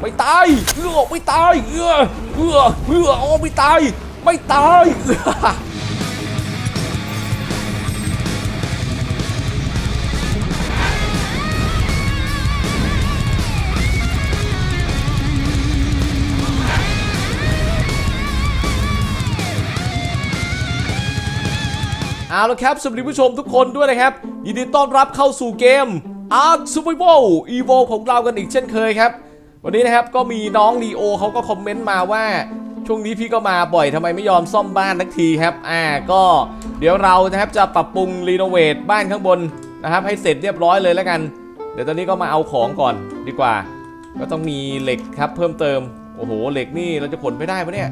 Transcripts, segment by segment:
ไม่ตายเออไม่ตายเออเออเออโอ้ไม่ตาย ไม่ตายเออเอาละครับสวัสดีผู้ชมทุกคนด้วยนะครับ ยินดีต้อนรับเข้าสู่เกม Ark Survival Evo ของเรากันอีกเช่นเคยครับ วันนี้นะครับก็มีน้องลีโอเขาก็คอมเมนต์มาว่าช่วงนี้พี่ก็มาบ่อยทำไมไม่ยอมซ่อมบ้านทักทีครับ อ่าก็เดี๋ยวเรานะครับจะปรับปรุงรีโนเวทบ้านข้างบนนะครับ ให้เสร็จเรียบร้อยเลยแล้วกัน เดี๋ยวตอนนี้ก็มาเอาของก่อนดีกว่า ก็ต้องมีเหล็กครับเพิ่มเติม โอ้โหเหล็กนี่เราจะขนไปได้ปะเนี่ย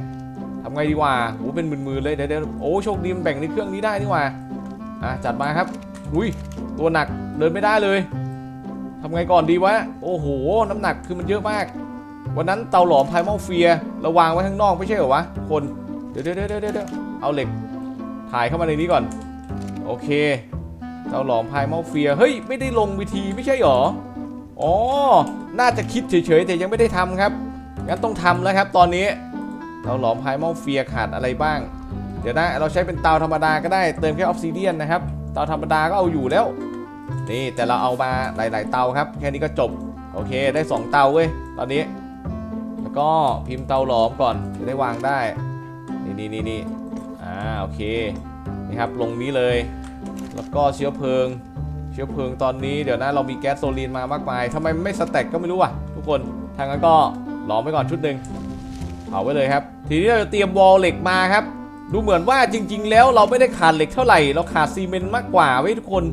ทำไงดีวะโอ้เป็นมื่นๆเลยเดี๋ยวโอ้โชคดีมันแบ่งในเครื่องนี้ได้นี่ว่าอะจัดมาครับอุ้ยตัวหนักเดินไม่ได้เลย ทำไงก่อนดีวะ โอ้โห น้ำหนักคือมันเยอะมาก วันนั้นเตาหลอมไพมอลเฟียเราวางไว้ข้างนอกไม่ใช่เหรอวะ คน เดี๋ยวเดี๋ยวเดี๋ยวเดี๋ยวเอาเหล็ก ถ่ายเข้ามาในนี้ก่อน โอเค เตาหลอมไพมอลเฟียเฮ้ย ไม่ได้ลงวิธีไม่ใช่เหรอ อ๋อ น่าจะคิดเฉยๆแต่ยังไม่ได้ทำครับ งั้นต้องทำแล้วครับตอนนี้เราหลอมไพมอลเฟียขาดอะไรบ้าง เดี๋ยวนะ เราใช้เป็นเตาธรรมดาก็ได้ เติมแค่ออฟซิเดียนนะครับ เตาธรรมดาก็เอาอยู่แล้ว นี่แต่เราเอามาหลาย ๆ เตาครับ แค่นี้ก็จบ โอเคได้ 2 เตาเว้ยตอนนี้ แล้วก็พิมพ์เตาหลอมก่อนจะได้วางได้ นี่นี่นี่นี่อ่าโอเคนี่ครับลงนี้เลย แล้วก็เชื้อเพลิง เชื้อเพลิงตอนนี้เดี๋ยวนะเรามีแก๊สโซลีนมามากมายทำไมไม่สแต็กก็ไม่รู้อะทุกคนทางนั้นก็หลอมไว้ก่อนชุดหนึ่งเผาไว้เลยครับ ทีนี้เราจะเตรียมวอลเหล็กมาครับ ดูเหมือนว่าจริง ๆ แล้วเราไม่ได้ขาดเหล็กเท่าไหร่ เราขาดซีเมนต์มากกว่าไว้ยทุกคน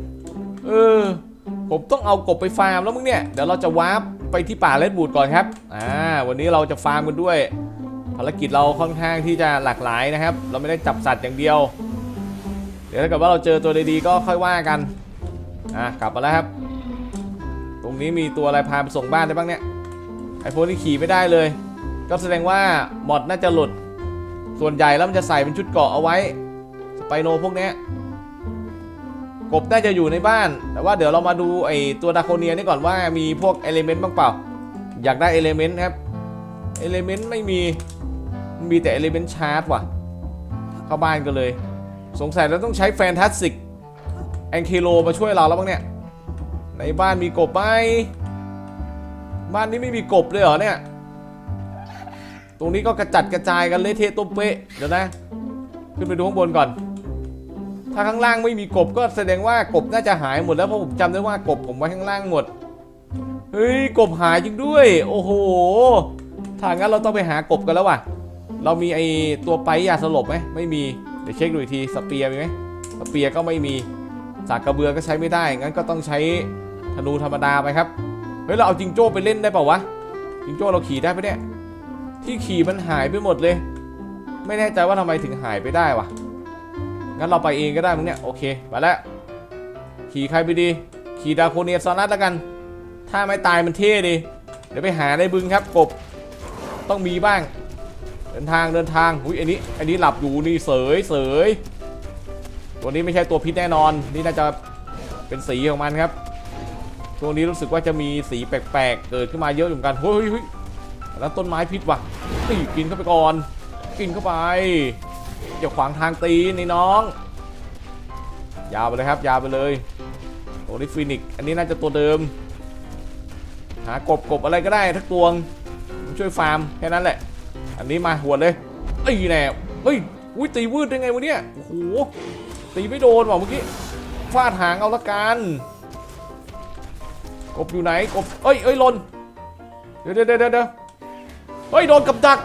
เออ ผมต้องเอากบไปฟาร์มแล้วมึงเนี่ย เดี๋ยวเราจะวาร์ปไปที่ป่าเลดบูดก่อนครับ อ่า วันนี้เราจะฟาร์มกันด้วย ภารกิจเราค่อนข้างที่จะหลากหลายนะครับ เราไม่ได้จับสัตว์อย่างเดียว เดี๋ยวถ้าเกิดว่าเราเจอตัวดีๆก็ค่อยว่ากัน อะกลับมาแล้วครับ ตรงนี้มีตัวอะไรพาไปส่งบ้านได้บ้างเนี่ย ไอโฟนนี่ขี่ไม่ได้เลย ก็แสดงว่าหมอดน่าจะหลุด ส่วนใหญ่แล้วมันจะใส่เป็นชุดเกาะเอาไว้ สไปโนพวกเนี้ย กบน่าจะอยู่ในบ้าน แต่ว่าเดี๋ยวเรามาดูไอตัวดาโคเนียนี่ก่อนว่ามีพวกเอลิเมนต์บ้างเปล่า อยากได้เอลิเมนต์ครับเอลิเมนต์ไม่มีมีแต่เอลิเมนต์ชาร์จว่ะ เข้าบ้านกันเลย สงสัยเราต้องใช้แฟนตาสติกแองเคโลมาช่วยเราแล้วบ้างเนี่ย ในบ้านมีกบไหมบ้านนี้ไม่มีกบเลยเหรอเนี่ย ตรงนี้ก็กระจัดกระจายกันเละเทะตุ้มเป๊ะเดี๋ยวนะ ขึ้นไปดูข้างบนก่อน ถ้าข้างล่างไม่มีกบก็แสดงว่ากบน่าจะหายหมดแล้วเพราะผมจำได้ว่ากบผมไว้ข้างล่างหมด เฮ้ยกบหายจริงด้วย โอ้โห ถ้างั้นเราต้องไปหากบกันแล้วว่ะ เรามีไอตัวไปยาสลบไหมไม่มี เดี๋ยวเช็คดูอีกทีสเปียร์มีไหมสเปียร์ก็ไม่มี สากกระเบือก็ใช้ไม่ได้ งั้นก็ต้องใช้ธนูธรรมดาไปครับ เฮ้ยเราเอาจิงโจ้ไปเล่นได้เปล่าวะ จิงโจ้เราขี่ได้ปะเนี่ย ที่ขี่มันหายไปหมดเลย ไม่แน่ใจว่าทำไมถึงหายไปได้วะ งั้นเราไปเองก็ได้มึงเนี่ย โอเค ไปแล้ว ขี่ใครไปดี ขี่ดาโคเนียซอนัสแล้วกัน ถ้าไม่ตายมันเท่ดี เดี๋ยวไปหาในบึงครับกบ ต้องมีบ้าง เดินทางเดินทาง อุ้ยอันนี้ อันนี้หลับอยู่นี่เสยเสยตัวนี้ไม่ใช่ตัวพิษแน่นอน นี่น่าจะเป็นสีของมันครับ ตัวนี้รู้สึกว่าจะมีสีแปลกๆ เกิดขึ้นมาเยอะอยู่เหมือนกัน เฮ้ยแล้วต้นไม้พิษว่ะนี่กินเข้าไปก่อน กินเข้าไป อย่าขวางทางตีนี่น้อง ยาวไปเลยครับ ยาวไปเลยตัวนี้ฟินิก อันนี้น่าจะตัวเดิม หากบกบอะไรก็ได้ทักตวง ช่วยฟาร์มแค่นั้นแหละ อันนี้มาหัวเลยไอ้แน่เฮ้ยอุ้ยตีวืดได้ไงวะเนี่ยโอ้โหตีไม่โดนว่ะเมื่อกี้ฟาดหางเอาละกันกบอยู่ไหนกบเอ้ยเอ้ยลนเดี๋ยวเดี๋ยวเดี๋ยวเฮ้ยโดนกับดัก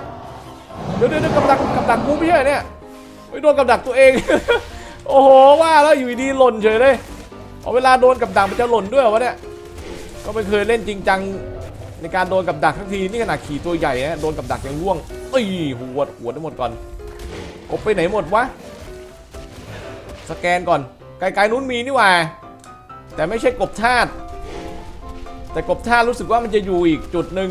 เดี๋ยวเดี๋ยวกับดักกับดักกูไม่ใช่เนี่ย โดนกับดักตัวเอง โอ้โหว่าแล้วอยู่ดีๆหล่นเฉยเลยเอาเวลาโดนกับดักมันจะหล่นด้วยวะเนี่ยก็ไม่เคยเล่นจริงจังในการโดนกับดักทั้งทีนี่ขนาดขี่ตัวใหญ่นะโดนกับดักยังร่วงเอ้ยหัวหัวได้หมดก่อนกบไปไหนหมดวะสแกนก่อนไกลๆนู้นมีนี่หว่าแต่ไม่ใช่กบทาตุแต่กบทาตุรู้สึกว่ามันจะอยู่อีกจุดหนึ่ง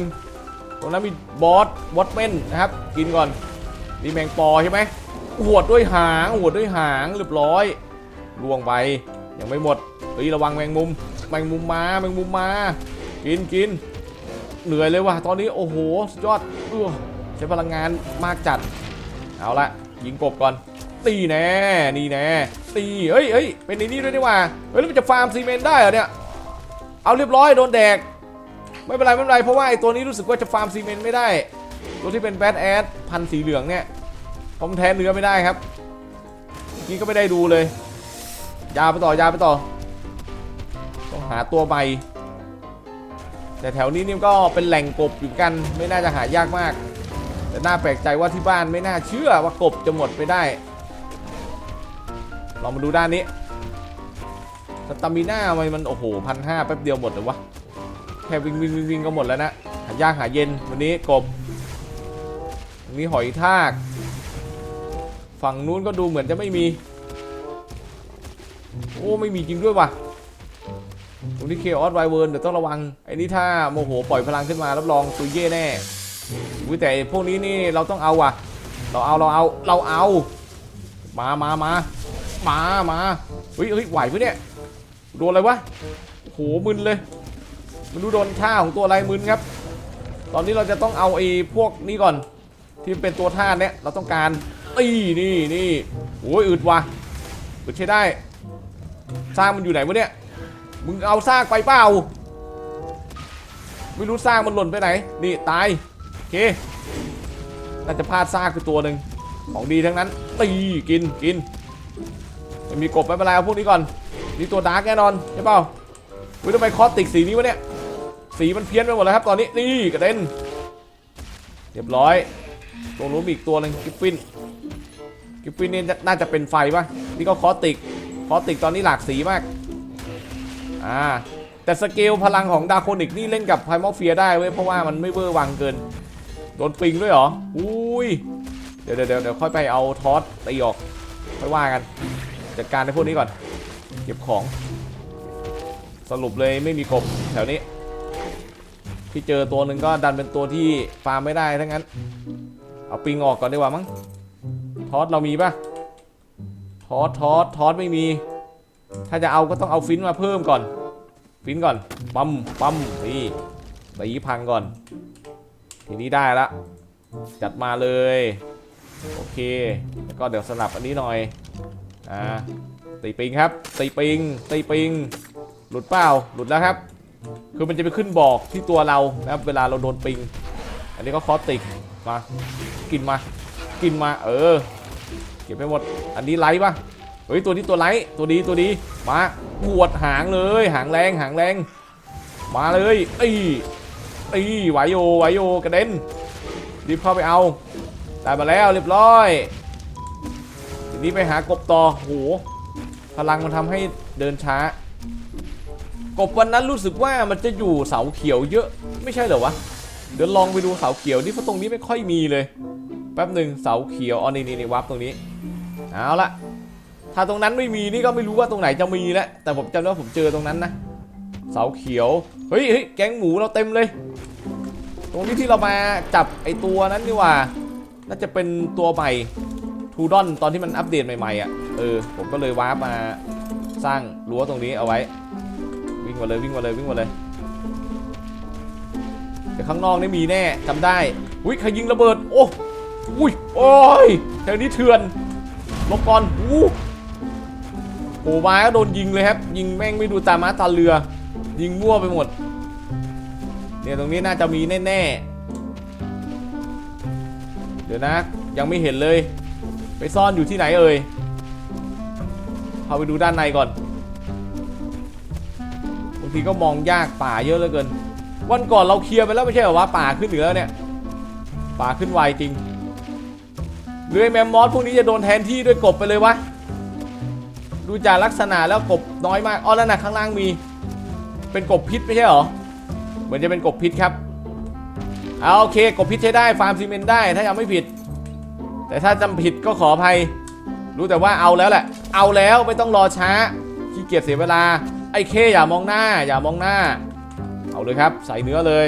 ตรงนั้นมีบอสวอตเมนนะครับ กินก่อนมีแมงปอใช่ไหม หวดด้วยหางหวดด้วยหางเรียบร้อยล่วงไปยังไม่หมดเฮ้ยระวังแมงมุมแมงมุมมาแมงมุมมา กินกินเหนื่อยเลยว่ะตอนนี้โอ้โหสุดยอดอใช้พลังงานมากจัด เอาละยิงกบก่อน ตีแน่นี่แน่ตีเฮ้ยเฮ้ยเป็นในนี้ด้วยนี่ว่าเฮ้ยแล้วมันจะฟาร์มซีเมนต์ได้เหรอเนี่ยเอาเรียบร้อยโดนแดกไม่เป็นไรไม่เป็นไรเพราะว่าไอ้ตัวนี้รู้สึกว่าจะฟาร์มซีเมนต์ไม่ได้ ตัวที่เป็นแบดแอดพันธ์สีเหลืองเนี่ย ผมแทนเนื้อไม่ได้ครับนี่ก็ไม่ได้ดูเลย ยาไปต่อยาไปต่อ ต้องหาตัวใบแต่แถวนี้นี่ก็เป็นแหล่งกบอยู่กัน ไม่น่าจะหายากมาก แต่น่าแปลกใจว่าที่บ้านไม่น่าเชื่อว่ากบจะหมดไปได้ลองมาดูด้านนี้สตามิน่าทำไมมันโอ้โหพันห้าแป๊บเดียวหมดเลยวะแค่วิ่งวิ่งวิ่งวิ่งก็หมดแล้วนะหายากหาเย็นวันนี้กบวันนี้หอยทาก ฝั่งนู้นก็ดูเหมือนจะไม่มี โอ้ไม่มีจริงด้วยว่ะตรงนี้เคออสไวเวิร์นเดี๋ยวต้องระวังไอ้นี่ถ้าโมโหปล่อยพลังขึ้นมารับรองตุยเย่แน่อุ้ยแต่พวกนี้นี่เราต้องเอาว่ะ เราเอาเราเอาเราเอา มามามามามาเฮ้ยเฮ้ยไหวปะเนี่ยโดนอะไรวะโหมึนเลยไม่รู้โดนท่าของตัวอะไรมึนครับ ตอนนี้เราจะต้องเอาไอ้พวกนี้ก่อน ที่เป็นตัวท่าเนี้ยเราต้องการ ตีนี่นี่โอ้ยอึดว่ะอึดใช้ได้สร้างมันอยู่ไหนวะเนี่ยมึงเอาซากไปเปล่าไม่รู้ซากมันหล่นไปไหน นี่ตายโอเคน่าจะพลาดซากไปตัวหนึ่งของดีทั้งนั้นตีกินกินไม่มีกบไม่เป็นไรเอาพวกนี้ก่อนนี่ตัวดาร์กแน่นอนใช่เปล่าวิทำไมคอสติกสีนี้วะเนี่ยสีมันเพี้ยนไปหมดแล้วครับตอนนี้นี่กระเด็นเรียบร้อยตรงนู้นมีอีกตัวหนึ่งกิฟฟิน กิฟฟินนี่น่าจะเป็นไฟปะนี่ก็คอติกคอติกตอนนี้หลากสีมากอ่าแต่สเกลพลังของดาโคนิกนี่เล่นกับไพมอลเฟียได้เว้ยเพราะว่ามันไม่เวอร์วังเกิน โดนปิงด้วยเหรออุ้ยเดี๋ยวเดี๋ยวเดี๋ยวค่อยไปเอาทอสตีออกค่อยว่ากันจัดการในพวกนี้ก่อน เก็บของ สรุปเลยไม่มีกบแถวนี้ที่เจอตัวหนึ่งก็ดันเป็นตัวที่ฟาร์มไม่ได้ทั้งนั้น เอาปิงออกก่อนดีกว่ามั้ง ทอสเรามีปะทอสทอสทอสไม่มี ถ้าจะเอาก็ต้องเอาฟินมาเพิ่มก่อน ฟินก่อน ปั๊มปั๊มนี่ตีพังก่อน ทีนี้ได้ละ จัดมาเลย โอเค แล้วก็เดี๋ยวสลับอันนี้หน่อย อ่า ตีปิงครับ ตีปิง ตีปิง หลุดเปล่า หลุดแล้วครับ คือมันจะไปขึ้นบอกที่ตัวเรานะครับ เวลาเราโดนปิง อันนี้ก็คอสติก มา กินมา กินมา เออ เก็บไปหมด อันนี้ไลท์ปะเฮ้ยตัวนี้ตัวไลท์ตัวดีตัวดีมาปวดหางเลย หางแรงหางแรง มาเลยไอีอีไหวโยไหวโยกระเด็นรีบเข้าไปเอาได้มาแล้วเรียบร้อยทีนี้ไปหากบต่อโหพลังมันทำให้เดินช้า กบวันนั้นรู้สึกว่ามันจะอยู่เสาเขียวเยอะไม่ใช่เหรอวะเดี๋ยวลองไปดูเสาเขียวนี่เพราะตรงนี้ไม่ค่อยมีเลย แป๊บหนึ่งเสาเขียวอ๋อนี่นี่นี่วับตรงนี้เอาละถ้าตรงนั้นไม่มีนี่ก็ไม่รู้ว่าตรงไหนจะมีแล้วแต่ผมจำได้ว่าผมเจอตรงนั้นนะเสาเขียวเฮ้ยเฮ้ยแก๊งหมูเราเต็มเลย ตรงนี้ที่เรามาจับไอตัวนั้นนี่ว่า น่าจะเป็นตัวใหม่ทูดอนตอนที่มันอัปเดตใหม่ๆอะเออผมก็เลยวาร์ปมาสร้างรั้วตรงนี้เอาไว้ วิ่งมาเลยวิ่งมาเลยวิ่งมาเลยเดี๋ยวข้างนอกนี่มีแน่จำได้อุ้ยใครยิงระเบิดโอ้ อุ้ย โอ้ยแถวนี้เถื่อนลบก่อนอู้โผล่มาก็โดนยิงเลยครับ ยิงแม่งไม่ดูตามาตาเรือ ยิงมั่วไปหมด เนี่ยตรงนี้น่าจะมีแน่ๆ เดี๋ยวนะ ยังไม่เห็นเลย ไปซ่อนอยู่ที่ไหนเอ่ยเข้าไปดูด้านในก่อนบางทีก็มองยากป่าเยอะเหลือเกิน วันก่อนเราเคลียร์ไปแล้วไม่ใช่เหรอวะป่าขึ้นเหนือเนี่ยป่าขึ้นไวจริง หรือไอ้แมมมอสพวกนี้จะโดนแทนที่ด้วยกบไปเลยวะ ดูจากลักษณะแล้วกบน้อยมากอ๋อแล้วนะข้างล่างมี เป็นกบพิษไม่ใช่หรอ เหมือนจะเป็นกบพิษครับ เอาโอเค กบพิษใช้ได้ ฟาร์มซีเมนต์ได้ถ้ายังไม่ผิด แต่ถ้าจำผิดก็ขออภัย รู้แต่ว่าเอาแล้วแหละ เอาแล้วไม่ต้องรอช้า ขี้เกียจเสียเวลา ไอ้เคอย่ามองหน้า อย่ามองหน้า เอาเลยครับ ใส่เนื้อเลย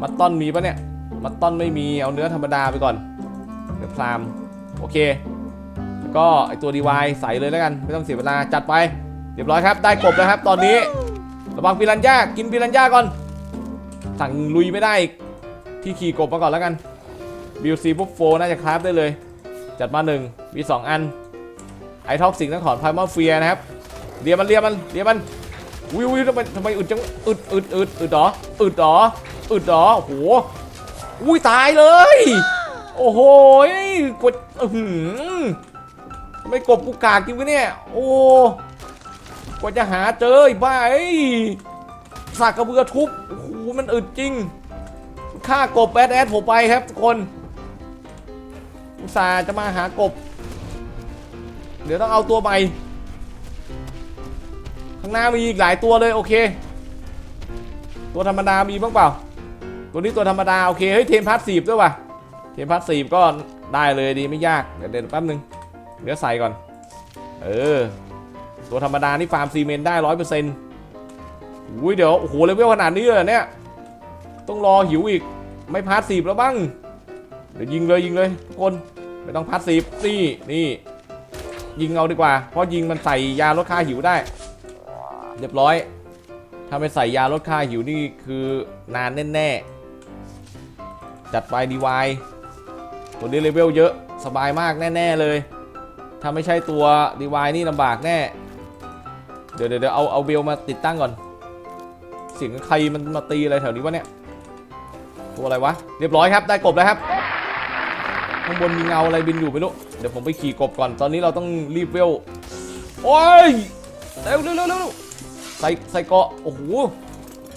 มัตต้อนมีปะเนี่ย มัตต้อนไม่มี เอาเนื้อธรรมดาไปก่อน เนื้อพรามโอเค ก็ไอตัวดีวายใส่เลยแล้วกัน ไม่ต้องเสียเวลาจัดไป เรียบร้อยครับ ได้กบแล้วครับ ตอนนี้ ระวังปิรันย่ากินปิรันย่าก่อน สั่งลุยไม่ได้อีกที่ขี่กบมาก่อนแล้วกันบิวซีปุ๊บโฟน่าจะคราฟได้เลย จัดมาหนึ่งมีสองอัน ไอท็อกสิงต้องถอนไพมาเฟียนะครับเรียมันเรียมันเรียมันวิววิวทำไมทำไมอึดจังอึดอึดอึดอึดหรออึดหรออึดหรอโหอุ้ยตายเลย โอ้โหกดอื้อหือทำไม่กบกูกากจริงวะเนี่ย โอ้กว่าจะหาเจอไอ้บ้าไอ้สากกระเบือทุบโอ้โหมันอึดจริงฆ่ากบแอดแอดผมไปครับทุกคนอุตส่าห์จะมาหากบ เดี๋ยวต้องเอาตัวใหม่ข้างหน้ามีอีกหลายตัวเลยโอเค ตัวธรรมดามีบ้างเปล่า ตัวนี้ตัวธรรมดา โอเค เฮ้ย เทมพาสซีฟด้วยว่ะ มพาสซีฟก็ได้เลยดีไม่ยาก เดี๋ยวเดี๋ยวแป๊บนึง เดี๋ยวใส่ก่อน เออ ตัวธรรมดานี่ฟาร์มซีเมนต์ได้ร้อยเปอร์เซ็นต์อุ้ยเดี๋ยว โอ้โหเลเวลขนาดนี้เลยเนี่ย ต้องรอหิวอีก ไม่พาสซีฟแล้วบ้าง เดี๋ยวยิงเลยยิงเลยทุกคน ไม่ต้องพาสซีฟนี่นี่ ยิงเอาดีกว่า เพราะยิงมันใส่ยาลดค่าหิวได้ เรียบร้อย ถ้าไม่ใส่ยาลดค่าหิวนี่คือนานแน่ๆจัดไปดีวาย ตัวนี้เลเวลเยอะสบายมากแน่ ๆ เลย ถ้าไม่ใช่ตัวดีวายนี่ลำบากแน่ เดี๋ยวเดี๋ยวเอาเอาเบลมาติดตั้งก่อน เสียงใครมันมาตีอะไรแถวนี้วะเนี่ย ตัวอะไรวะ เรียบร้อยครับได้กบแล้วครับ ข้างบนมีเงาอะไรบินอยู่ไม่รู้ เดี๋ยวผมไปขี่กบก่อน ตอนนี้เราต้องรีบเวล โอ้ย เร็วเร็วเร็วเร็วใส่ใส่เกาะ โอ้โห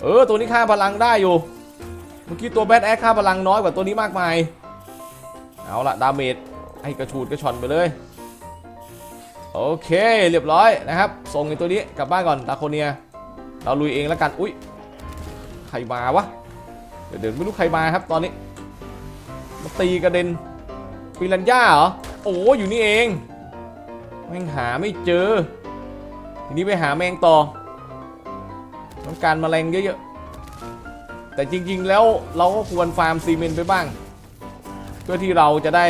เออ ตัวนี้ค่าพลังได้อยู่ เมื่อกี้ตัวแบทแอคค่าพลังน้อยกว่าตัวนี้มากมาย เอาละดาเมจให้กระชูดกระชอนไปเลย โอเคเรียบร้อยนะครับ ส่งไอ้ตัวนี้กลับบ้านก่อนตาโคเนีย เราลุยเองแล้วกัน อุ้ยใครมาวะ เดี๋ยวไม่รู้ใครมาครับตอนนี้มาตีกระเด็นปิรันย่าเหรอ โอ้อยู่นี่เองแม่งหาไม่เจอ ทีนี้ไปหาแมงต่อต้องการแมลงเยอะๆแต่จริงๆแล้วเราก็ควรฟาร์มซีเมนต์ไปบ้าง พื่อที่เราจะได้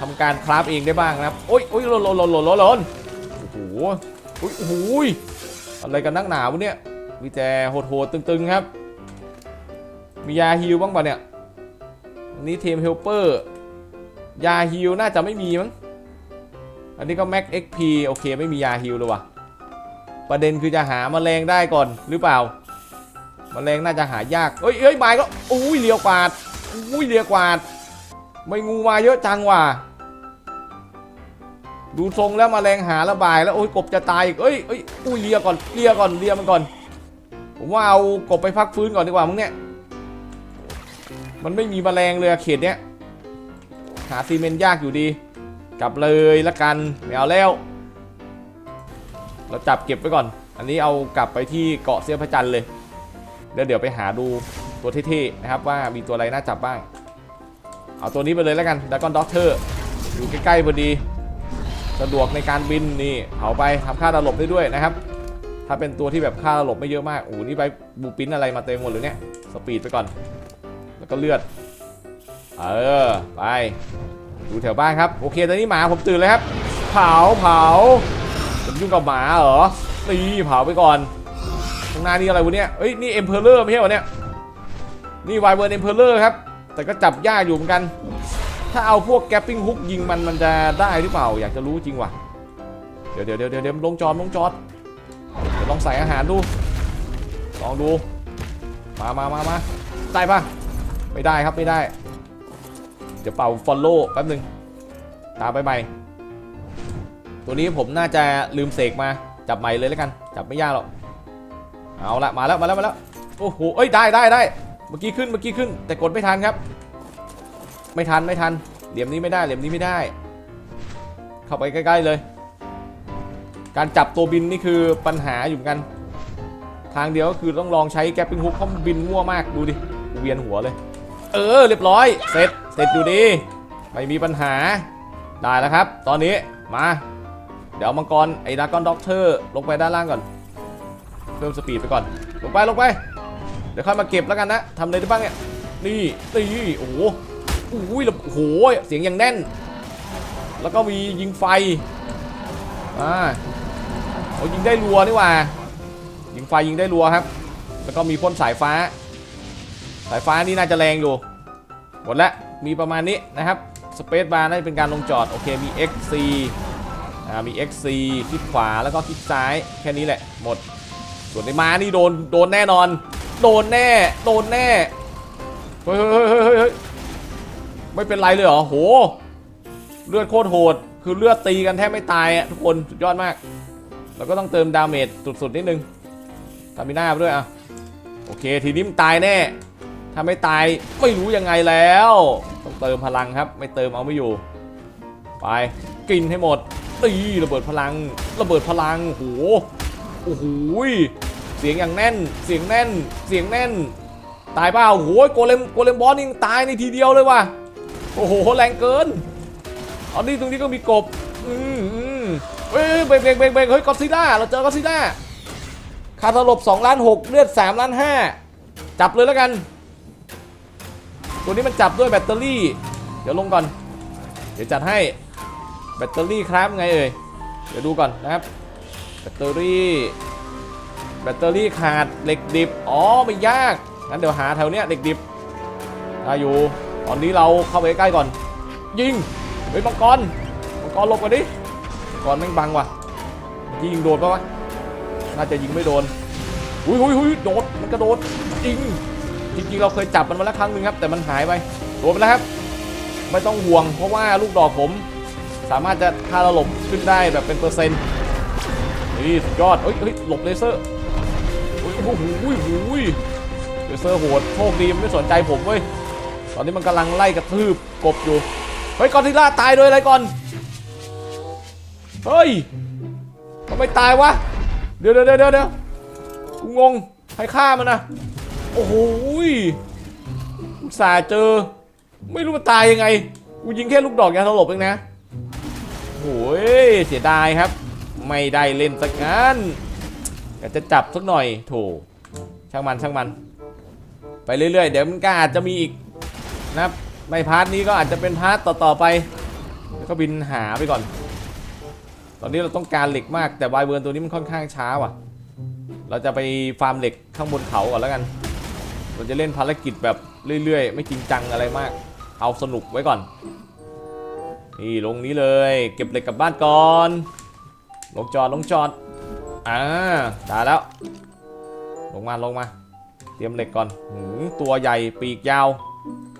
ทำการคราฟเองได้บ้างนะครับ โอ้ยโอ้ยหล่นหล่นหล่นหล่นหล่นโอ้โหโอ้ยโอ้โหอะไรกันนักหนาวะเนี่ยมีแต่โหดๆตึงๆครับ มียาฮิลบ้างป่ะเนี่ยนี้เทมเฮลเปอร์ ยาฮิลน่าจะไม่มีมั้ง อันนี้ก็แม็กเอ็กพีโอเคไม่มียาฮิลเลยว่ะ ประเด็นคือจะหาแมลงได้ก่อนหรือเปล่า แมลงน่าจะหายาก เอ้ยเอ้ยหมายก็ อุ้ยเลียวกวาด อุ้ยเลียวกวาด ไม่งูมาเยอะจังว่ะ ดูทรงแล้วมาแมลงหาระบายแล้วโอ้ยกบจะตายอีกเอ้ยเอ้ยอุ้ยเลียก่อนเลียก่อนเลียมันก่อนผมว่าเอากบไปพักฟื้นก่อนดีกว่ามึงเนี่ย มันไม่มีแมลงเลยอะเขตเนี้ย หาซีเมนต์ยากอยู่ดี กลับเลยละกันไม่เอาแล้ว เราจับเก็บไว้ก่อน อันนี้เอากลับไปที่เกาะเสี้ยพระจันทร์เลย เดี๋ยวเดี๋ยวไปหาดูตัวเท่ๆนะครับว่ามีตัวอะไรน่าจับบ้าง เอาตัวนี้ไปเลยแล้วกันดากอนด็อกเตอร์อยู่ใกล้ๆพอดี สะดวกในการบินนี่เผาไปทำค่าตลบได้ด้วยนะครับ ถ้าเป็นตัวที่แบบค่าตลบไม่เยอะมากโอ้โหนี่ไปบูปินอะไรมาเต็มหมดเลยเนี่ยสปีดไปก่อน แล้วก็เลือด เออไปดูแถวบ้านครับโอเคตอนนี้หมาผมตื่นเลยครับ เผาเผาผมยุ่งกับหมาเหรอตีเผาไปก่อนข้างหน้านี่อะไรวะเนี่ยเอ้ยนี่เอ็มเพลเลอร์ไม่ใช่เหรอเนี่ยนี่ไวเวิร์นเอ็มเพลเลอร์ครับ แต่ก็จับยากอยู่เหมือนกัน ถ้าเอาพวกแกปปิ้งฮุกยิงมันมันจะได้หรือเปล่า อยากจะรู้จริงว่ะ เดี๋ยวเดี๋ยวเดี๋ยวเดี๋ยวลงจอดลงจอดเดี๋ยวลองใส่อาหารดู ลองดู มามามามาได้ปะไม่ได้ครับไม่ได้ เดี๋ยวเป่าฟอลโล่แป๊บหนึ่งตามไปใหม่ ตัวนี้ผมน่าจะลืมเสกมา จับใหม่เลยแล้วกัน จับไม่ยากหรอก เอาละมาแล้วมาแล้วมาแล้ว โอ้โห เอ้ยได้ได้ได้ มื่อกี้ขึ้นเมื่อกี้ขึ้น แต่กดไม่ทันครับ ไม่ทันไม่ทันเหลี่ยมนี้ไม่ได้เหลี่ยมนี้ไม่ได้ เข้าไปใกล้ ๆเลย การจับตัวบินนี่คือปัญหาอยู่กัน ทางเดียวก็คือต้องลองใช้แกปปิ้งฮุกเพราะบินมั่วมากดูดิเวียนหัวเลย เออเรียบร้อยเสร็จเสร็จอยู่ดีไม่มีปัญหาได้แล้วครับ ตอนนี้มา เดี๋ยวมังกรไอ้ดากอนด็อกเตอร์ลงไปด้านล่างก่อน เพิ่มสปีดไปก่อน ลงไปลงไป เดี๋ยวค่อยมาเก็บแล้วกันนะทำอะไรได้บ้างเนี่ย นี่นี่โอ้โหอุ้ยโอ้โห เสียงย่างแน่น แล้วก็มียิงไฟ อ่าโอ้ยิงได้รัวนี่ว่า ยิงไฟยิงได้รัวครับ แล้วก็มีพ่นสายฟ้า สายฟ้านี่น่าจะแรงอยู่ หมดล้วมีประมาณนี้นะครับ สเปซบาร์น่าจะเป็นการลงจอด โอเค มี XC อ่า มี XC คลิกขวาแล้วก็คลิกซ้าย แค่นี้แหละ หมด ส่วนในม้านี่โดน โดนแน่นอน โดนแน่ โดนแน่เฮ้ยเฮ้ยเฮ้ยเฮ้ยเฮ้ยไม่เป็นไรเลยเหรอ โห เลือดโคตรโหด คือเลือดตีกันแทบไม่ตายอะทุกคน สุดยอดมาก แล้วก็ต้องเติมดาเมจสุดๆนิดนึงตามิน่าไปด้วยอะ โอเค ทีนี้มันตายแน่ ถ้าไม่ตายไม่รู้ยังไงแล้ว ต้องเติมพลังครับ ไม่เติมเอาไม่อยู่ ไป กินให้หมดตีระเบิดพลัง ระเบิดพลังโอ้โหโอ้โห สียงอย่างแน่น เสียงแน่น เสียงแน่น ตายเปล่าโอ้โหโกเลมโกเลมบอสนี่ตายในทีเดียวเลยว่ะ โอ้โหแรงเกินอานี่ตรงนี้ก็มีกบ อืมอืมเฮ้ยเบรกเบรกเบรกเฮ้ยกอซิล่าเราเจอกอซิล่าคาสลบ2ล้าน6เลือด3ล้าน5จับเลยแล้วกัน ตัวนี้มันจับด้วยแบตเตอรี่ เดี๋ยวลงก่อน เดี๋ยวจัดให้แบตเตอรี่ครับไงเอ่ย เดี๋ยวดูก่อนนะครับ แบตเตอรี่ แบตเตอรี่ขาดเหล็กดิบ อ๋อไม่ยาก งั้นเดี๋ยวหาแถวเนี้ยเหล็กดิบได้อยู่ ตอนนี้เราเข้าไปใกล้ก่อน ยิง เฮ้ยมังกร มังกรหลบกันดิมังกรแม่งบังว่ะ ยิงโดนปะวะ น่าจะยิงไม่โดนอุ้ยอุ้ยอุ้ยโดด มันกระโดดยิง จริง ๆ เราเคยจับมันมาแล้วครั้งหนึ่งครับ แต่มันหายไป โดนไปแล้วครับ ไม่ต้องห่วง เพราะว่าลูกดอกผม สามารถจะฆ่าระหลบขึ้นได้แบบเป็นเปอร์เซ็นต์นี่สุดยอดเฮ้ยหลบเลเซอร์ โอ้ยโหโอ้โหเเซอร์โหดโชคดีมันไม่สนใจผมเว้ยตอนนี้มันกำลังไล่กระทืบกบอยู่เฮ้ยกอริล่าตายโดยอะไรก่อนเฮ้ยทำไมตายวะเดี๋ยวเดี๋ยวเดี๋ยวเดี๋ยวกูงงใครฆ่ามันนะโอ้โหยอุตส่าห์เจอ ไม่รู้มันตายยังไงกูยิงแค่ลูกดอกยาสลบเองนะโอ้ยเสียดายครับ ไม่ได้เล่นสักงั้น อยากจะจับสักหน่อยโถช่างมันช่างมัน ไปเรื่อยๆ เดี๋ยวมันก็อาจจะมีอีกนะครับในพาร์ทนี้ก็อาจจะเป็นพาร์ทต่อๆไป แล้วก็บินหาไปก่อน ตอนนี้เราต้องการเหล็กมากแต่วายเวิร์นตัวนี้มันค่อนข้างช้าว่ะ เราจะไปฟาร์มเหล็กข้างบนเขาก่อนแล้วกัน เราจะเล่นภารกิจแบบเรื่อยๆ ไม่จริงจังอะไรมาก เอาสนุกไว้ก่อน นี่ลงนี้เลย เก็บเหล็กกลับบ้านก่อน ลงจอดลงจอด อ่าได้แล้ว ลงมาลงมา เตรียมเหล็กก่อนหืมตัวใหญ่ปีกยาว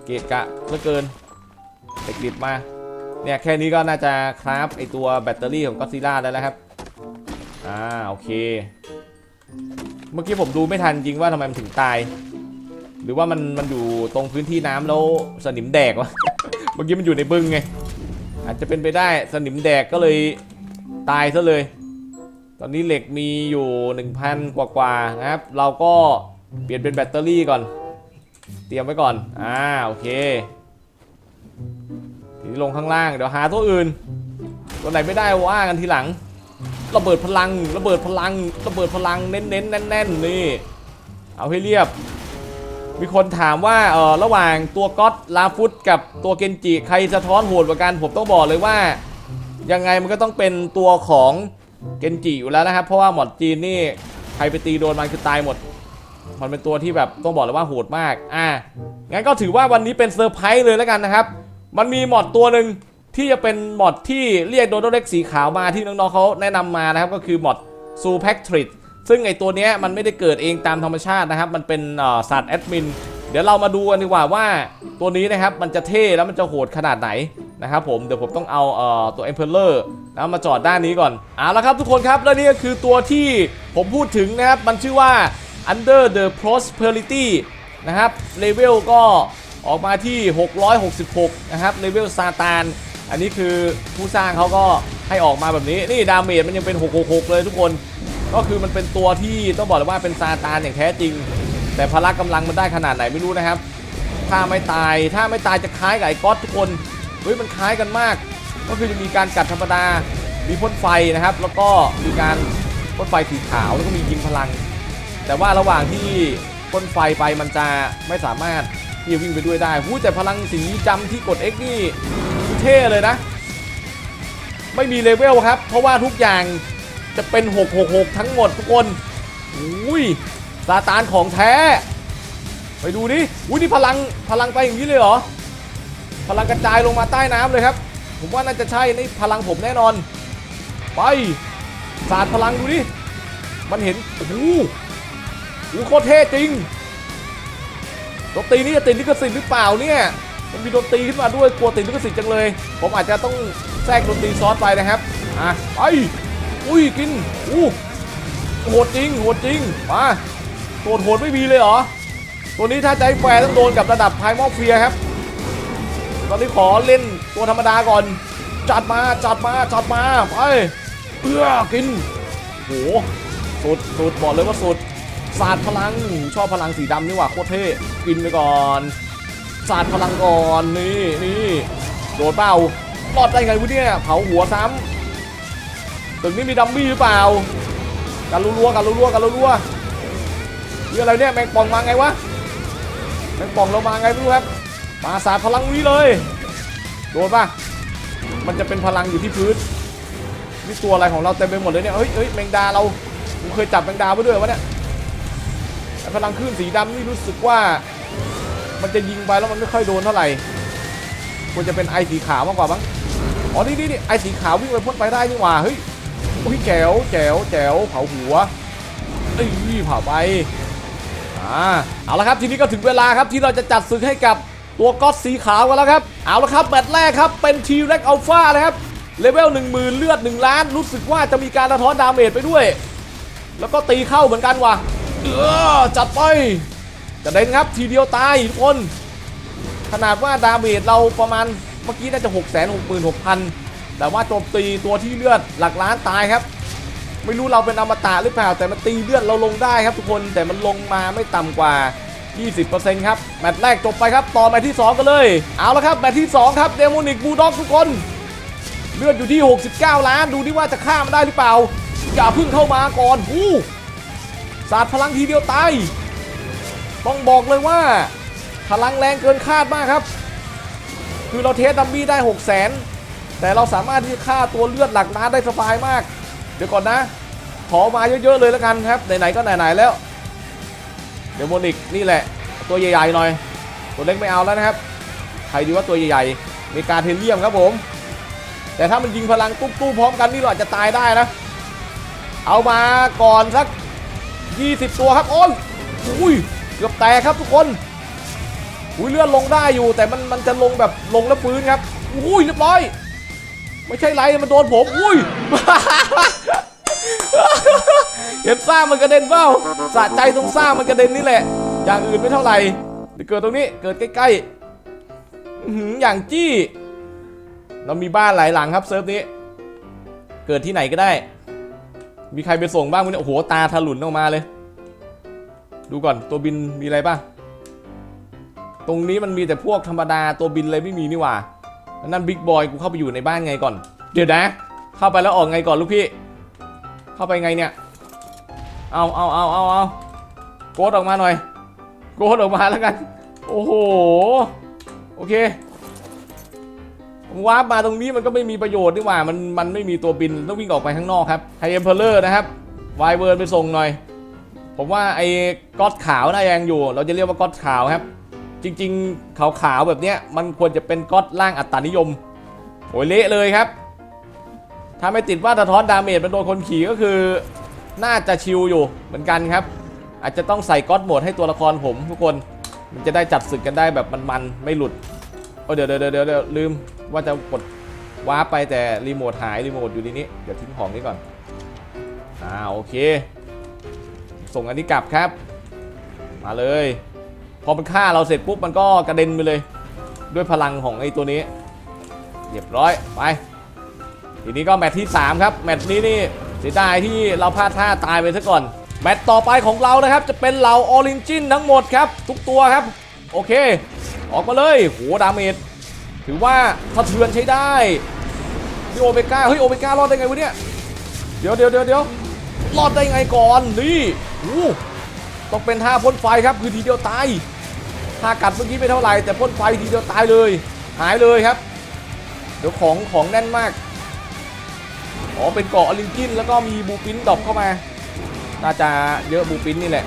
เกะกะเหลือเกินเหล็กดิบมาเนี่ยแค่นี้ก็น่าจะคราฟไอตัวแบตเตอรี่ของก็ซิล่าได้แล้วครับอ่าโอเค เมื่อกี้ผมดูไม่ทันจริงว่าทำไมมันถึงตาย หรือว่ามันมันอยู่ตรงพื้นที่น้ำแล้วสนิมแดกวะเมื่อกี้มันอยู่ในบึงไงอาจจะเป็นไปได้สนิมแดกก็เลยตายซะเลย ตอนนี้เหล็กมีอยู่ 1,000 กว่ากว่าๆนะครับ เราก็เปลี่ยนเป็นแบตเตอรี่ก่อน เตรียมไว้ก่อน อ่า โอเคทีนี้ลงข้างล่าง เดี๋ยวหาตัวอื่น ตัวไหนไม่ได้ว่ากันทีหลัง ระเบิดพลัง ระเบิดพลัง ระเบิดพลังเน้นเน้นๆ แน่นๆ นี่ เอาให้เรียบ มีคนถามว่า เออระหว่างตัวก๊อตลาฟุตกับตัวเกนจิ ใครสะท้อนโหดกว่ากัน ผมต้องบอกเลยว่า ยังไงมันก็ต้องเป็นตัวของ เกนจิอยู่แล้วนะครับ เพราะว่าหมอดจีนนี่ใครไปตีโดนมันคือตายหมด มันเป็นตัวที่แบบต้องบอกเลยว่าโหดมาก อะงั้นก็ถือว่าวันนี้เป็นเซอร์ไพรส์เลยแล้วกันนะครับ มันมีหมอดตัวหนึ่งที่จะเป็นหมอดที่เรียกโดโดเล็กสีขาวมาที่น้องๆเขาแนะนำมานะครับก็คือหมอดซูแพคทริดซึ่งไอตัวเนี้ยมันไม่ได้เกิดเองตามธรรมชาตินะครับ มันเป็นสัตว์แอดมิน เดี๋ยวเรามาดูกันดีกว่าว่าตัวนี้นะครับมันจะเท่แล้วมันจะโหดขนาดไหนนะครับผมเดี๋ยวผมต้องเอาเอ่อตัว Emperor นะมาจอดด้านนี้ก่อนเอาละครับทุกคนครับและนี่ก็คือตัวที่ผมพูดถึงนะครับ มันชื่อว่า Under the Prosperity นะครับเลเวลก็ออกมาที่ 666 นะครับเลเวลซาตานอันนี้คือผู้สร้างเขาก็ให้ออกมาแบบนี้ นี่ดาเมจมันยังเป็น 666 เลยทุกคน ก็คือมันเป็นตัวที่ต้องบอกเลยว่าเป็นซาตานอย่างแท้จริง แต่พละกำลังมันได้ขนาดไหนไม่รู้นะครับ ถ้าไม่ตายถ้าไม่ตายจะคล้ายกับไอ้ก๊อตทุกคนเฮ้ยมันคล้ายกันมาก ก็คือจะมีการกัดธรรมดา มีพ่นไฟนะครับ แล้วก็มีการพ่นไฟสีขาวแล้วก็มียิงพลัง แต่ว่าระหว่างที่พ่นไฟไปมันจะไม่สามารถที่จะวิ่งไปด้วยได้หูแต่พลังสีจำที่กด X นี่เท่เลยนะ ไม่มีเลเวลครับ เพราะว่าทุกอย่างจะเป็น 666 ทั้งหมดทุกคนอุ้ย ซาตานของแท้ ไปดูดิอุ้ยนี่พลังพลังไปอย่างนี้เลยเหรอ พลังกระจายลงมาใต้น้ำเลยครับ ผมว่าน่าจะใช่นี่พลังผมแน่นอน ไปสาดพลังดูดิมันเห็นโอ้หโอ้โหโคตรเท่จริงดนตรีนี่จะติดลิขสิทธิ์หรือเปล่าเนี่ย มันมีดนตรีขึ้นมาด้วยกลัวติดลิขสิทธิ์จังเลย ผมอาจจะต้องแทรกดนตรีซอสไปนะครับอะไปอุ้ยกินอู้โหดจริงโหดจริงมา โหดโหดไม่มีเลยเหรอ ตัวนี้ถ้าใจแฟร์ต้องโดนกับระดับไพมอเฟียครับ ตอนนี้ขอเล่นตัวธรรมดาก่อน จัดมาจัดมาจัดมาไปเอื้อกินโหสุดสุดบอกเลยว่าสุดสาดพลังชอบพลังสีดำนี่หว่าโคตรเท่กินไปก่อนสาดพลังก่อนนี่นี่โดนเปล่ารอดได้ไงวะเนี่ยเผาหัวซ้ำตึกนี้มีดัมมี่หรือเปล่ากันรัวๆกันรัวๆกันรัวๆ นี่อะไรเนี่ยแมงป่องมาไงวะแมงป่องเรามาไงไม่รู้ครับ มาสาดพลังนี้เลยโดนปะมันจะเป็นพลังอยู่ที่พื้นนี่ตัวอะไรของเราเต็มไปหมดเลยเนี่ยเฮ้ยเฮ้ยแมงดาเราผมเคยจับแมงดาไว้ด้วยวะเนี่ยพลังคลื่นสีดำนี่รู้สึกว่า มันจะยิงไปแล้วมันไม่ค่อยโดนเท่าไหร่ควรจะเป็นไอสีขาวมากกว่ามั้งอ๋อนี่นี่นี่ไอสีขาววิ่งไปพ่นไปได้นี่หว่าเฮ้ยโอ้ยแจ๋วแจ๋วแจ๋วเผาหัวเอ้ยเผาไป อ่าเอาละครับทีนี้ก็ถึงเวลาครับที่เราจะจัดศึกให้กับตัวก๊อตสีขาวกันแล้วครับ เอาละครับแมตช์แรกครับเป็นทีแร็กอัลฟานะครับเลเวล1 0,000 เลือด 1 ล้าน รู้สึกว่าจะมีการสะท้อนดาเมจไปด้วย แล้วก็ตีเข้าเหมือนกันว่ะเออจัดไปจะเด่นครับทีเดียวตายทุกคน ขนาดว่าดาเมจเราประมาณเมื่อกี้น่าจะ 6 6 6 0 0 0 แต่ว่าโจมตีตัวที่เลือดหลักล้านตายครับ ไม่รู้เราเป็นอมตะหรือเปล่า แต่มันตีเลือดเราลงได้ครับทุกคน แต่มันลงมาไม่ต่ำกว่า 20%ครับ แมตช์แรกจบไปครับ ต่อแมตช์ที่ 2 กันเลย เอาละครับ แมตช์ที่ 2 ครับ เดโมนิกบูลด็อกทุกคน เลือดอยู่ที่ 69 ล้าน ดูดิว่าจะฆ่ามันได้หรือเปล่า อย่าพึ่งเข้ามาก่อนหูสาดพลังทีเดียวตาย ต้องบอกเลยว่า พลังแรงเกินคาดมากครับ คือเราเทสดัมบี้ได้ 6 0 0 0 0 0แต่เราสามารถที่จะฆ่าตัวเลือดหลักล้านได้สบายมาก เดี๋ยวก่อนนะ ขอมาเยอะๆเลยแล้วกันครับ ไหนๆก็ไหนๆแล้ว เดี๋ยวโมนิกนี่แหละ ตัวใหญ่ๆหน่อย ตัวเล็กไม่เอาแล้วนะครับ ใครดีว่าตัวใหญ่ๆมีการเทเลียมครับผม แต่ถ้ามันยิงพลังตุ้มๆพร้อมกันนี่เราอาจจะตายได้นะ เอามาก่อนสัก 20 ตัวครับโอ้ยอุ้ยเกือบแตกครับทุกคนอุ้ยเลื่อนลงได้อยู่ แต่มันมันจะลงแบบลงแล้วฟื้นครับอุ้ยเรียบร้อย ไม่ใช่ไรมันโดนผม อุ้ย เห็นซ่ามันกระเด็นเปล่าสะใจตรงซ่ามันกระเด็นนี่แหละ อย่างอื่นไม่เท่าไหร่เดี๋ยวเกิดตรงนี้เกิดใกล้ๆอื้ออย่างจี้ เรามีบ้านหลายหลังครับเซิร์ฟนี้ เกิดที่ไหนก็ได้ มีใครไปส่งบ้างมั้ยเนี่ยโอ้โหตาถลุนออกมาเลย ดูก่อนตัวบินมีอะไรบ้างตรงนี้มันมีแต่พวกธรรมดาตัวบินเลยไม่มีนี่หว่า นั่นบิ๊กบอยกูเข้าไปอยู่ในบ้านไงก่อน เดี๋ยวนะ เข้าไปแล้วออกไงก่อนลูกพี่ เข้าไปไงเนี่ย เอาเอาเอาเอาเอาโกดออกมาหน่อย โกดออกมาแล้วกัน โอ้โห โอเควาร์ปมาตรงนี้มันก็ไม่มีประโยชน์นี่หว่า มันมันไม่มีตัวบินต้องวิ่งออกไปข้างนอกครับไฮเอ็มเพลเลอร์นะครับวายเวิร์นไปส่งหน่อย ผมว่าไอ้ก๊อตขาวน่ายังอยู่ เราจะเรียกว่าก๊อตขาวครับ จริง ๆ ขาวๆแบบเนี้ยมันควรจะเป็นก๊อตล่างอัตตานิยมโอ้ยเละเลยครับ ถ้าไม่ติดว่าสะท้อนดาเมจมันโดนคนขี่ก็คือน่าจะชิลอยู่เหมือนกันครับ อาจจะต้องใส่ก๊อตโหมดให้ตัวละครผมทุกคนมันจะได้จัดศึกกันได้แบบมันๆไม่หลุดโอ้เดี๋ยวเดี๋ยวเดี๋ยวเดี๋ยวลืมว่าจะกดว้าร์ปไปแต่รีโมทหายรีโมทอยู่ในนี้เดี๋ยวทิ้งของนี้ก่อนอ่าโอเค ส่งอันนี้กลับครับ มาเลย พอมันฆ่าเราเสร็จปุ๊บมันก็กระเด็นไปเลย ด้วยพลังของไอ้ตัวนี้เรียบร้อยไปทีนี้ก็แมตช์ที่ 3 ครับแมตช์นี้นี่เสียดายที่เราพลาดท่าตายไปซะก่อน แมตช์ต่อไปของเรานะครับจะเป็นเหล่าออริจินทั้งหมดครับ ทุกตัวครับ โอเค ออกมาเลยโหดาเมจถือว่าสะเทือนใช้ได้นี่โอเมก้าเฮ้ยโอเมก้ารอดได้ไงวะเนี่ยเดี๋ยวเดี๋ยวเดี๋ยวเดี๋ยวรอดได้ไงก่อนนี่โอ้ ต้องเป็นท่าพ่นไฟครับคือทีเดียวตายท่ากัดเมื่อกี้ไม่เท่าไหร่แต่พ่นไฟทีเดียวตายเลย หายเลยครับ เดี๋ยวของของแน่นมากอ๋อเป็นเกาะอลิงกินแล้วก็มีบูปินดอปเข้ามา น่าจะเยอะบูปินนี่แหละ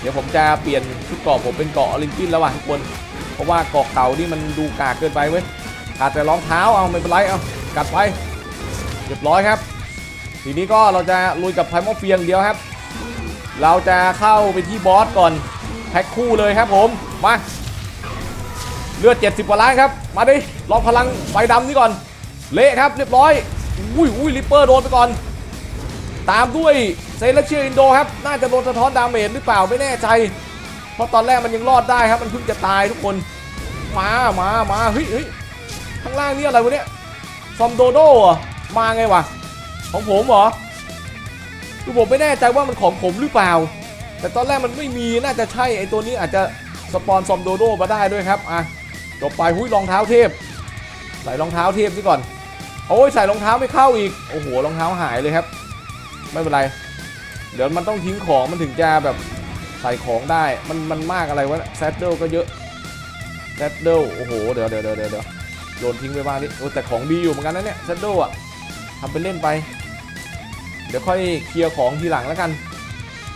เดี๋ยวผมจะเปลี่ยนชุดเกาะผมเป็นเกาะอลิมปินแล้วว่ะทุกคน เพราะว่าเกาะเก่านี่มันดูกากเกินไปเว้ยขาดแต่รองเท้าเอาไม่เป็นไรเอากัดไปเรียบร้อยครับ ทีนี้ก็เราจะลุยกับไพมอเฟียงเดียวครับ เราจะเข้าไปที่บอสก่อนแพ็คคู่เลยครับผมมาเลือด 70กว่าล้านครับ มาดิลองพลังไฟดำนี่ก่อน เละครับเรียบร้อย อุ้ยอุ้ยลิปเปอร์โดนไปก่อน ตามด้วยเซเลเชียอินโดครับ น่าจะโดนสะท้อนดาเมจหรือเปล่าไม่แน่ใจ เพราะตอนแรกมันยังรอดได้ครับ มันเพิ่งจะตายทุกคน มา มา มา เฮ้ยเฮ้ยข้างล่างนี่อะไรวะเนี่ย ซอมโดโดหรอมาไงวะ ของผมเหรอ คือผมไม่แน่ใจว่ามันของผมหรือเปล่า แต่ตอนแรกมันไม่มีน่าจะใช่ไอตัวนี้อาจจะสปอนซอมโดโดมาได้ด้วยครับอะจบไปหุ้ยรองเท้าเทพ ใส่รองเท้าเทพนี่ก่อนโอ้ยใส่รองเท้าไม่เข้าอีกโอ้โหรองเท้าหายเลยครับ ไม่เป็นไร เดี๋ยวมันต้องทิ้งของมันถึงจะแบบใส่ของได้มันมันมากอะไรวะแซดเดิลก็เยอะแซดเดิลโอ้โหเดี๋ยวเดี๋ยวเดี๋ยวเดี๋ยวเดี๋ยวโยนทิ้งไปบ้างนี่โอ้แต่ของดีอยู่เหมือนกันนะเนี่ยแซดเดิลอะทำเป็นเล่นไป เดี๋ยวค่อยเคลียร์ของทีหลังแล้วกัน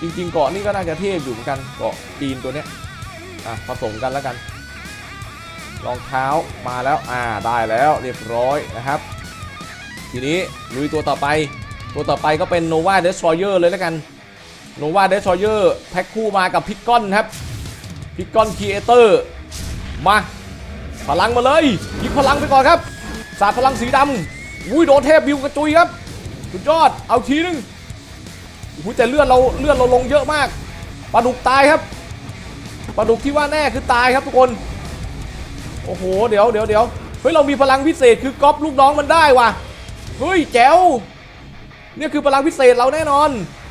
จริง ๆ เกาะนี่ก็น่าจะเทพอยู่เหมือนกันเกาะจีนตัวเนี้ยอะผสมกันแล้วกันรองเท้ามาแล้วอ่าได้แล้วเรียบร้อยนะครับ ทีนี้ลุยตัวต่อไป ตัวต่อไปก็เป็น Nova Destroyer เลยแล้วกัน Nova Destroyer แพ็คคู่มากับพิกกอนครับพิกกอนครีเอเตอร์มาพลังมาเลยยิงพลังไปก่อนครับสาดพลังสีดำอุ้ยโดนเทพบิวกระจุยครับ สุดยอด เอาทีนึงอุ้ยแต่เลือดเราเลือดเราลงเยอะมากปลาดุกตายครับปลาดุกที่ว่าแน่คือตายครับทุกคน โอ้โห เดี๋ยวเดี๋ยวเดี๋ยวเฮ้ยเรามีพลังพิเศษคือก๊อปลูกน้องมันได้ว่ะ เฮ้ยแจ๋วเนี่ยคือพลังพิเศษเราแน่นอน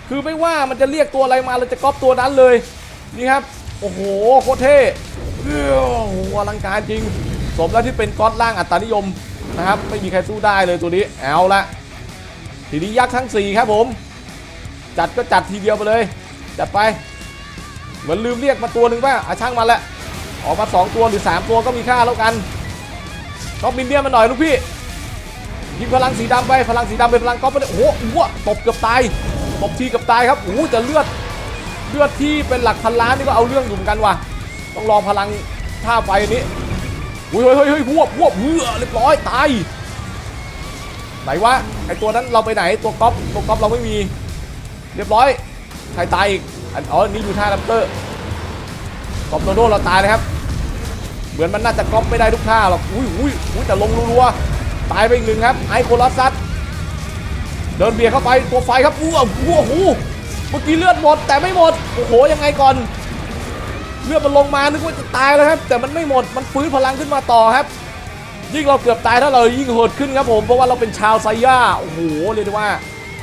คือไม่ว่ามันจะเรียกตัวอะไรมาเราจะก๊อปตัวนั้นเลย นี่ครับ โอ้โหโคตรเท่เอ้อโอ้โหอลังการจริง สมแล้วที่เป็นก๊อตล่างอัตตานิยมนะครับ ไม่มีใครสู้ได้เลยตัวนี้ เอาละ ทีนี้ยักษ์ทั้ง 4 ครับผม จัดก็จัดทีเดียวไปเลย จัดไป เหมือนลืมเรียกมาตัวหนึ่งป่ะอาช่างมันแหละ ออกมา 2 ตัวหรือ 3 ตัวก็มีค่าแล้วกันก๊อปมินเนี่ยมาหน่อยลูกพี่ยิงพลังสีดำไปพลังสีดำไปพลังก๊อปไปโอ้โหวตบเกือบตายตบทีเกือบตายครับโอ้โหแต่เลือดเลือดที่เป็นหลักพันล้านนี่ก็เอาเรื่องอยู่เหมือนกันว่ะต้องลองพลังท่าไฟอันนี้เฮ้ยเฮ้ยเฮ้ยพวบพวบเฮือเรียบร้อยตาย ไหนวะไอตัวนั้นเราไปไหนตัวก๊อปตัวก๊อปเราไม่มี เรียบร้อยใครตายอีกอันอ๋อนี่อยู่ท่าลัมเตอร์ก๊อปโดโดเราตายเลยครับ เหมือนมันน่าจะก๊อปไม่ได้ทุกท่าหรอกอุ้ยอุ้ยอุ้ยแต่ลงรัวๆตายไปอีกหนึ่งครับไอโคลัสซัสเดินเบียดเข้าไปตัวไฟครับอู้อู้หูเมื่อกี้เลือดหมดแต่ไม่หมดโอ้โหยังไงก่อนเลือดมันลงมานึกว่าจะตายแล้วครับ แต่มันไม่หมดมันฟื้นพลังขึ้นมาต่อครับ ยิ่งเราเกือบตายถ้าเรายิ่งโหดขึ้นครับผมเพราะว่าเราเป็นชาวไซย่าโอ้โหเรียกได้ว่า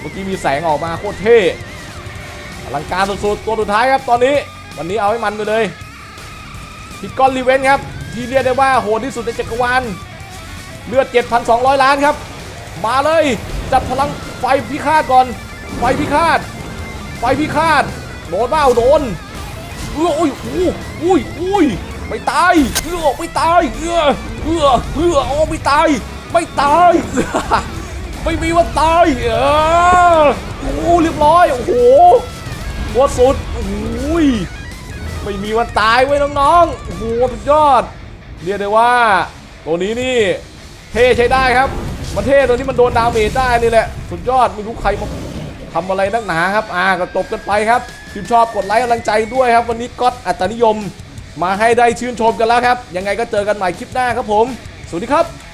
เมื่อกี้มีแสงออกมาโคตรเท่อลังการสุดๆตัวสุดท้ายครับตอนนี้ วันนี้เอาให้มันไปเลยพิกอนรีเวนครับที่เรียกได้ว่าโหดที่สุดในจักรวาลเลือด 7,200 ล้านครับ มาเลย จัดพลังไฟพิฆาตก่อน ไฟพิฆาต ไฟพิฆาต โดนบ้าโดนเอออุ้ยอุ้ยอุ้ยอุ้ย ไม่ตายเออไม่ตายเออเออเออโอ้ไม่ตาย ไม่ตายไม่มีว่าตายเออโอ้เรียบร้อยโอ้โหโคตรสุดโอ้ยไม่มีวันตายไว้น้องๆโอ้โหสุดยอดเรียกได้ว่าตัวนี้นี่เท่ใช้ได้ครับ มันเท่ตัวนี้มันโดนดาเมจได้นี่แหละ สุดยอดไม่รู้ใครมาทำอะไรนักหนาครับ อ่าก็จบกันไปครับชื่นชอบกดไลค์กำลังใจด้วยครับ วันนี้ก็อตอัตนิยม มาให้ได้ชื่นชมกันแล้วครับ ยังไงก็เจอกันใหม่คลิปหน้าครับผม สวัสดีครับ